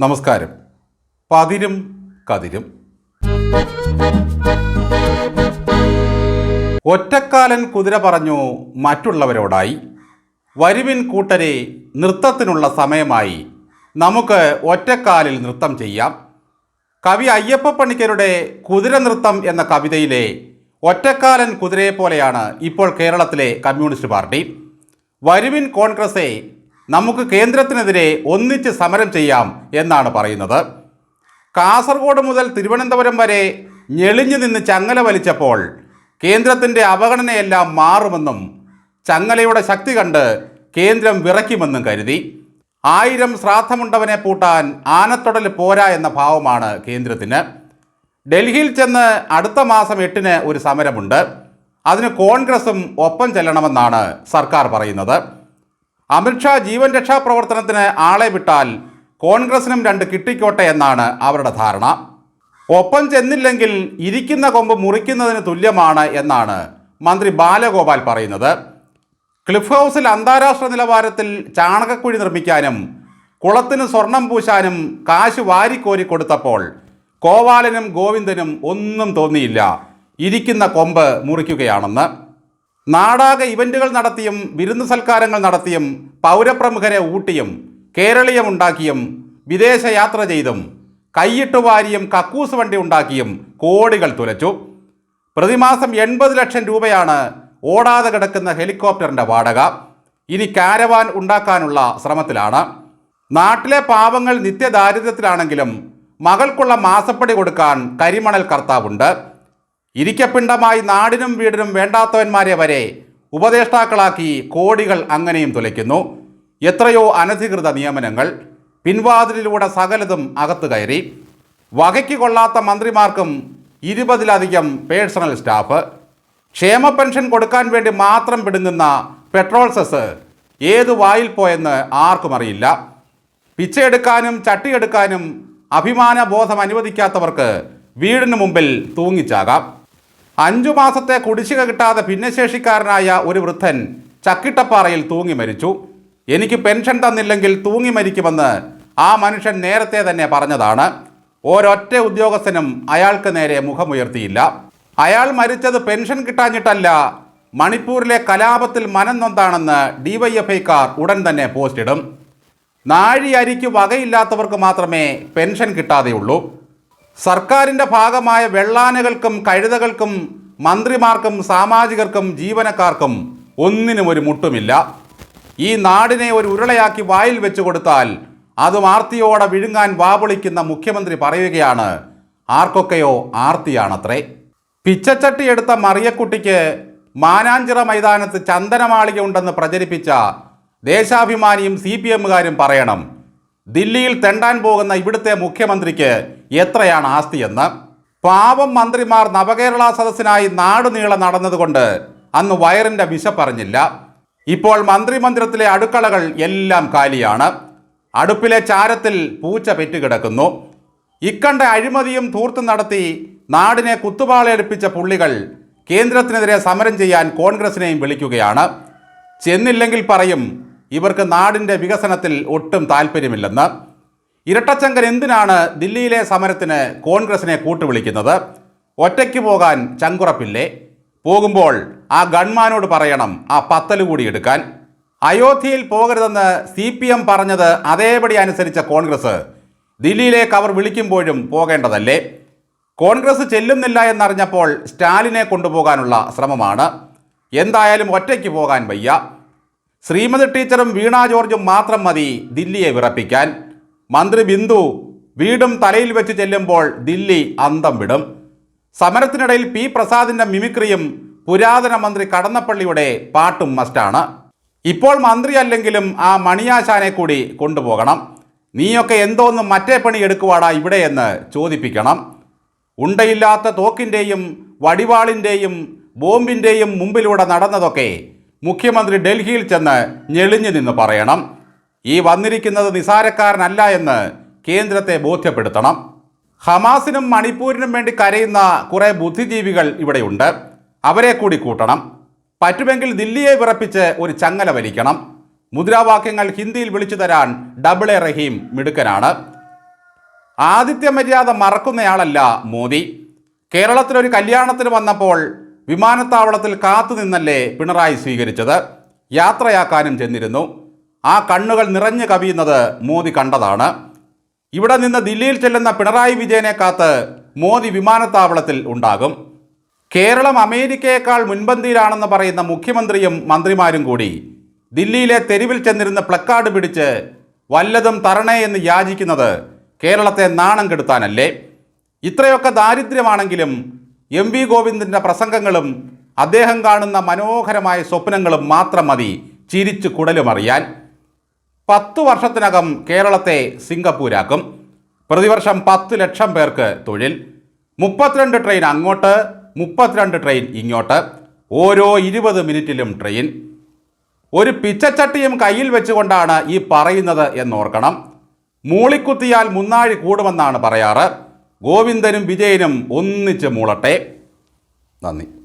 നമസ്കാരം. പതിരും കതിരും. ഒറ്റക്കാലൻ കുതിര പറഞ്ഞു മറ്റുള്ളവരോടായി. വരുവിൻ കൂട്ടരെ നൃത്തത്തിനുള്ള സമയമായി നമുക്ക് ഒറ്റക്കാലിൽ നൃത്തം ചെയ്യാം. കവി അയ്യപ്പ പണിക്കരുടെ കുതിര നൃത്തം എന്ന കവിതയിലെ ഒറ്റക്കാലൻ കുതിരയെ പോലെയാണ് ഇപ്പോൾ കേരളത്തിലെ കമ്മ്യൂണിസ്റ്റ് പാർട്ടി. വരുവിൻ കോൺഗ്രസെ നമുക്ക് കേന്ദ്രത്തിനെതിരെ ഒന്നിച്ച് സമരം ചെയ്യാം എന്നാണ് പറയുന്നത്. കാസർഗോഡ് മുതൽ തിരുവനന്തപുരം വരെ ഞെളിഞ്ഞു നിന്ന് ചങ്ങല വലിച്ചപ്പോൾ കേന്ദ്രത്തിന്റെ അവഗണനയെല്ലാം മാറുമെന്നും ചങ്ങലയുടെ ശക്തി കണ്ട് കേന്ദ്രം വിറയ്ക്കുമെന്നും കരുതി. ആയിരം ശ്രാദ്ധമുണ്ടവനെ പൂട്ടാൻ ആനത്തൊടൽ പോരാ എന്ന ഭാവമാണ് കേന്ദ്രത്തിന്. ഡൽഹിയിൽ ചെന്ന് അടുത്ത മാസം എട്ടിന് ഒരു സമരമുണ്ട്. അതിന് കോൺഗ്രസും ഒപ്പം ചെല്ലണമെന്നാണ് സർക്കാർ പറയുന്നത്. അമിത്ഷാ ജീവൻ രക്ഷാ പ്രവർത്തനത്തിന് ആളെ വിട്ടാൽ കോൺഗ്രസിനും രണ്ട് കിട്ടിക്കോട്ടെ എന്നാണ് അവരുടെ ധാരണ. ഒപ്പം ചെന്നില്ലെങ്കിൽ ഇരിക്കുന്ന കൊമ്പ് മുറിക്കുന്നതിന് തുല്യമാണ് എന്നാണ് മന്ത്രി ബാലഗോപാൽ പറയുന്നത്. ക്ലിഫ് ഹൗസിൽ അന്താരാഷ്ട്ര നിലവാരത്തിൽ ചാണകക്കുഴി നിർമ്മിക്കാനും കുളത്തിന് സ്വർണം പൂശാനും കാശ് വാരിക്കോരി കൊടുത്തപ്പോൾ കോവാലനും ഗോവിന്ദനും ഒന്നും തോന്നിയില്ല. ഇരിക്കുന്ന കൊമ്പ് മുറിക്കുകയാണെന്ന്. നാടാകെ ഇവന്റുകൾ നടത്തിയും വിരുന്ന് സൽക്കാരങ്ങൾ നടത്തിയും പൗരപ്രമുഖരെ ഊട്ടിയും കേരളീയമുണ്ടാക്കിയും വിദേശയാത്ര ചെയ്തും കൈയിട്ടുവാരിയും കക്കൂസ് വണ്ടി ഉണ്ടാക്കിയും കോടികൾ തുലച്ചു. പ്രതിമാസം എൺപത് ലക്ഷം രൂപയാണ് ഓടാതെ കിടക്കുന്ന ഹെലികോപ്റ്ററിന്റെ വാടക. ഇനി കാരവാൻ ഉണ്ടാക്കാനുള്ള ശ്രമത്തിലാണ്. നാട്ടിലെ പാവങ്ങൾ നിത്യദാരിദ്ര്യത്തിലാണെങ്കിലും മകൾക്കുള്ള മാസപ്പടി കൊടുക്കാൻ കരിമണൽ കർത്താവുണ്ട്. ഇരിക്കപ്പിണ്ടമായി നാടിനും വീടിനും വേണ്ടാത്തവന്മാരെ വരെ ഉപദേഷ്ടാക്കളാക്കി കോടികൾ അങ്ങനെയും തുലയ്ക്കുന്നു. എത്രയോ അനധികൃത നിയമനങ്ങൾ പിൻവാതിലിലൂടെ സകലതും അകത്തു കയറി. വകയ്ക്ക് കൊള്ളാത്ത മന്ത്രിമാർക്കും ഇരുപതിലധികം പേഴ്സണൽ സ്റ്റാഫ്. ക്ഷേമ പെൻഷൻ കൊടുക്കാൻ വേണ്ടി മാത്രം പിടുങ്ങുന്ന പെട്രോൾ സെസ് ഏത് വായിൽ പോയെന്ന് ആർക്കും അറിയില്ല. പിച്ചയെടുക്കാനും ചട്ടിയെടുക്കാനും അഭിമാന ബോധം അനുവദിക്കാത്തവർക്ക് വീടിന് മുമ്പിൽ തൂങ്ങിച്ചാകാം. അഞ്ചു മാസത്തെ കുടിശ്ശിക കിട്ടാതെ ഭിന്നശേഷിക്കാരനായ ഒരു വൃദ്ധൻ ചക്കിട്ടപ്പാറയിൽ തൂങ്ങി മരിച്ചു. എനിക്ക് പെൻഷൻ തന്നില്ലെങ്കിൽ തൂങ്ങി മരിക്കുമെന്ന് ആ മനുഷ്യൻ നേരത്തെ തന്നെ പറഞ്ഞതാണ്. ഒരൊറ്റ ഉദ്യോഗസ്ഥനും അയാൾക്ക് നേരെ മുഖമുയർത്തിയില്ല. അയാൾ മരിച്ചത് പെൻഷൻ കിട്ടാഞ്ഞിട്ടല്ല മണിപ്പൂരിലെ കലാപത്തിൽ മനം നൊന്താണെന്ന് ഡിവൈഎഫ്ഐക്കാർ ഉടൻ തന്നെ പോസ്റ്റിടും. നാഴി അരിക്ക് വകയില്ലാത്തവർക്ക് മാത്രമേ പെൻഷൻ കിട്ടാതെയുള്ളൂ. സർക്കാരിന്റെ ഭാഗമായ വെള്ളാനകൾക്കും കഴുതകൾക്കും മന്ത്രിമാർക്കും സാമാജികർക്കും ജീവനക്കാർക്കും ഒന്നിനും ഒരു മുട്ടുമില്ല. ഈ നാടിനെ ഒരു ഉരുളയാക്കി വായിൽ വെച്ചു കൊടുത്താൽ അതും ആർത്തിയോടെ വിഴുങ്ങാൻ വാപൊളിക്കുന്ന മുഖ്യമന്ത്രി പറയുകയാണ് ആർക്കൊക്കെയോ ആർത്തിയാണത്രേ. പിച്ചച്ചട്ടി എടുത്ത മറിയക്കുട്ടിക്ക് മാനാഞ്ചിറ മൈതാനത്ത് ചന്ദനമാളിക ഉണ്ടെന്ന് പ്രചരിപ്പിച്ച ദേശാഭിമാനിയും സി പി എമ്മുകാരും പറയണം ദില്ലിയിൽ തെണ്ടാൻ പോകുന്ന ഇവിടുത്തെ മുഖ്യമന്ത്രിക്ക് എത്രയാണ് ആസ്തിയെന്ന്? പാവം മന്ത്രിമാർ നവകേരള സദസ്സിനായി നാടുനീളെ നടന്നതുകൊണ്ട് അന്ന് വയറിന്റെ പറഞ്ഞില്ല. ഇപ്പോൾ മന്ത്രിമന്ദിരത്തിലെ അടുക്കളകൾ എല്ലാം കാലിയാണ്. അടുപ്പിലെ ചാരത്തിൽ പൂച്ച പെറ്റുകിടക്കുന്നു. ഇക്കണ്ട അഴിമതിയും തൂർത്തും നടത്തി നാടിനെ കുത്തുപാളയെടുപ്പിച്ച പുള്ളികൾ കേന്ദ്രത്തിനെതിരെ സമരം ചെയ്യാൻ കോൺഗ്രസിനെയും വിളിക്കുകയാണ്. ചെന്നില്ലെങ്കിൽ പറയും ഇവർക്ക് നാടിന്റെ വികസനത്തിൽ ഒട്ടും താല്പര്യമില്ലെന്ന്. ഇരട്ടച്ചങ്കൻ എന്തിനാണ് ദില്ലിയിലെ സമരത്തിന് കോൺഗ്രസിനെ കൂട്ടുവിളിക്കുന്നത്? ഒറ്റയ്ക്ക് പോകാൻ ചങ്കുറപ്പില്ലേ? പോകുമ്പോൾ ആ ഗൺമാനോട് പറയണം ആ പത്തൽ കൂടി എടുക്കാൻ. അയോധ്യയിൽ പോകരുതെന്ന് സി പി എം പറഞ്ഞത് അതേപടി അനുസരിച്ച കോൺഗ്രസ്. ദില്ലിയിലേക്ക് അവർ വിളിക്കുമ്പോഴും പോകേണ്ടതല്ലേ? കോൺഗ്രസ് ചെല്ലുന്നില്ല എന്നറിഞ്ഞപ്പോൾ സ്റ്റാലിനെ കൊണ്ടുപോകാനുള്ള ശ്രമമാണ്. എന്തായാലും ഒറ്റയ്ക്ക് പോകാൻ വയ്യ. ശ്രീമതി ടീച്ചറും വീണ ജോർജും മാത്രം മതി ദില്ലിയെ വിറപ്പിക്കാൻ. മന്ത്രി ബിന്ദു വീടും തലയിൽ വെച്ച് ചെല്ലുമ്പോൾ ദില്ലി അന്തം വിടും. സമരത്തിനിടയിൽ പി പ്രസാദിന്റെ മിമിക്രിയും പുരാതന മന്ത്രി കടന്നപ്പള്ളിയുടെ പാട്ടും മസ്റ്റാണ്. ഇപ്പോൾ മന്ത്രി അല്ലെങ്കിലും ആ മണിയാശാനെ കൂടി കൊണ്ടുപോകണം. നീയൊക്കെ എന്തോന്ന് മറ്റേ പണി എടുക്കുവാടാ ഇവിടെയെന്ന് ചോദിപ്പിക്കണം. ഉണ്ടയില്ലാത്ത തോക്കിന്റെയും വടിവാളിന്റെയും ബോംബിന്റെയും മുമ്പിലൂടെ നടന്നതൊക്കെ മുഖ്യമന്ത്രി ഡൽഹിയിൽ ചെന്ന് ഞെളിഞ്ഞു നിന്ന് പറയണം. ഈ വന്നിരിക്കുന്നത് നിസാരക്കാരനല്ല എന്ന് കേന്ദ്രത്തെ ബോധ്യപ്പെടുത്തണം. ഹമാസിനും മണിപ്പൂരിനും വേണ്ടി കരയുന്ന കുറേ ബുദ്ധിജീവികൾ ഇവിടെയുണ്ട്. അവരെ കൂടി കൂട്ടണം. പറ്റുമെങ്കിൽ ദില്ലിയെ വിറപ്പിച്ച് ഒരു ചങ്ങല വലിക്കണം. മുദ്രാവാക്യങ്ങൾ ഹിന്ദിയിൽ വിളിച്ചു തരാൻ ഡബിൾ എ റഹീം മിടുക്കനാണ്. ആദിത്യ മര്യാദ മറക്കുന്നയാളല്ല മോദി. കേരളത്തിലൊരു കല്യാണത്തിന് വന്നപ്പോൾ വിമാനത്താവളത്തിൽ കാത്തുനിന്നല്ലേ പിണറായി സ്വീകരിച്ചത്? യാത്രയാക്കാനും ചെന്നിരുന്നു. ആ കണ്ണുകൾ നിറഞ്ഞു കവിയുന്നത് മോദി കണ്ടതാണ്. ഇവിടെ നിന്ന് ദില്ലിയിൽ ചെല്ലുന്ന പിണറായി വിജയനെ കാത്ത് മോദി വിമാനത്താവളത്തിൽ ഉണ്ടാകും. കേരളം അമേരിക്കയേക്കാൾ മുൻപന്തിയിലാണെന്ന് പറയുന്ന മുഖ്യമന്ത്രിയും മന്ത്രിമാരും കൂടി ദില്ലിയിലെ തെരുവിൽ ചെന്നിരുന്ന് പ്ലക്കാർഡ് പിടിച്ച് വല്ലതും തരണേ എന്ന് യാചിക്കുന്നത് കേരളത്തെ നാണം കെടുത്താനല്ലേ? ഇത്രയൊക്കെ ദാരിദ്ര്യമാണെങ്കിലും എം വി ഗോവിന്ദന്റെ പ്രസംഗങ്ങളും അദ്ദേഹം കാണുന്ന മനോഹരമായ സ്വപ്നങ്ങളും മാത്രം മതി. ചിരിച്ചു കുടലുമറിയാൻ പത്തു വർഷത്തിനകം കേരളത്തെ സിംഗപ്പൂരാക്കും. പ്രതിവർഷം പത്ത് ലക്ഷം പേർക്ക് തൊഴിൽ. മുപ്പത്തിരണ്ട് ട്രെയിൻ അങ്ങോട്ട് മുപ്പത്തിരണ്ട് ട്രെയിൻ ഇങ്ങോട്ട്. ഓരോ ഇരുപത് മിനിറ്റിലും ട്രെയിൻ. ഒരു പിച്ചച്ചട്ടിയും കയ്യിൽ വെച്ചുകൊണ്ടാണ് ഈ പറയുന്നത് എന്നോർക്കണം. മൂളിക്കുത്തിയാൽ മുന്നാഴി കൂടുമെന്നാണ് പറയാറ്. ഗോവിന്ദനും വിജയനും ഒന്നിച്ച് മൂളട്ടെ. നന്ദി.